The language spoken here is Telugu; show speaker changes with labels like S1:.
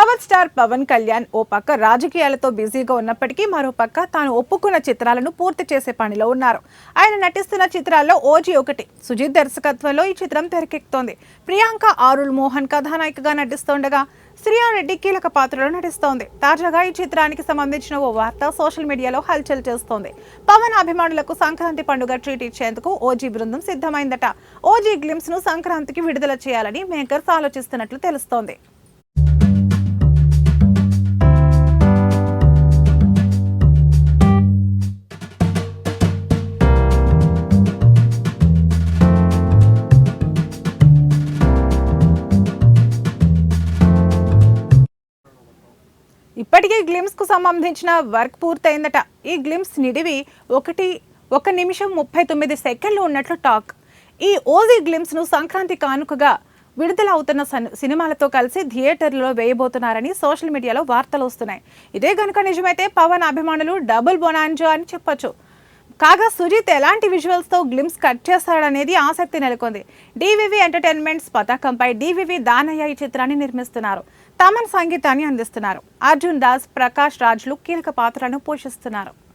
S1: పవర్ స్టార్ పవన్ కళ్యాణ్ ఓ పక్క రాజకీయాలతో బిజీగా ఉన్నప్పటికీ మరో పక్క తాను ఒప్పుకున్న చిత్రాలను పూర్తి చేసే పనిలో ఉన్నారు. ఆయన నటిస్తున్న చిత్రాల్లో ఓజీ ఒకటి సుజిత్ దర్శకత్వంలో ఈ చిత్రం తెరకెక్కుతోంది. ప్రియాంక ఆరుల్ మోహన్ కథానాయికగా నటిస్తుండగా శ్రీయారెడ్డి కీలక పాత్రలో నటిస్తోంది. తాజాగా ఈ చిత్రానికి సంబంధించిన ఓ వార్త సోషల్ మీడియాలో హల్చల్ చేస్తోంది. పవన్ అభిమానులకు సంక్రాంతి పండుగ ట్రీట్ ఇచ్చేందుకు ఓజీ బృందం సిద్ధమైందట. ఓజీ గ్లిమ్స్ను సంక్రాంతికి విడుదల చేయాలని మేకర్స్ ఆలోచిస్తున్నట్లు తెలుస్తోంది. ఇప్పటికే గ్లిమ్స్కు సంబంధించిన వర్క్ పూర్తయిందట. ఈ గ్లిమ్స్ నిడివి ఒకటి ఒక నిమిషం ముప్పై తొమ్మిది సెకండ్లు ఉన్నట్లు టాక్. ఈ ఓజీ గ్లిమ్స్ను సంక్రాంతి కానుకగా విడుదల అవుతున్న సన్- సినిమాలతో కలిసి థియేటర్లో వేయబోతున్నారని సోషల్ మీడియాలో వార్తలు వస్తున్నాయి. ఇదే కనుక నిజమైతే పవన్ అభిమానులు డబుల్ బొనాంజో అని చెప్పొచ్చు. కాగా సుజిత్ ఎలాంటి విజువల్స్తో గ్లిమ్స్ కట్ చేస్తాడనేది ఆసక్తి నెలకొంది. డివివి ఎంటర్టైన్మెంట్స్ పతాకంపై డివివి దానయ్య ఈ చిత్రాన్ని నిర్మిస్తున్నారు. తమన్ సంగీతాన్ని అందిస్తున్నారు. అర్జున్ దాస్ ప్రకాష్ రాజ్లు కీలక పాత్రలను పోషిస్తున్నారు.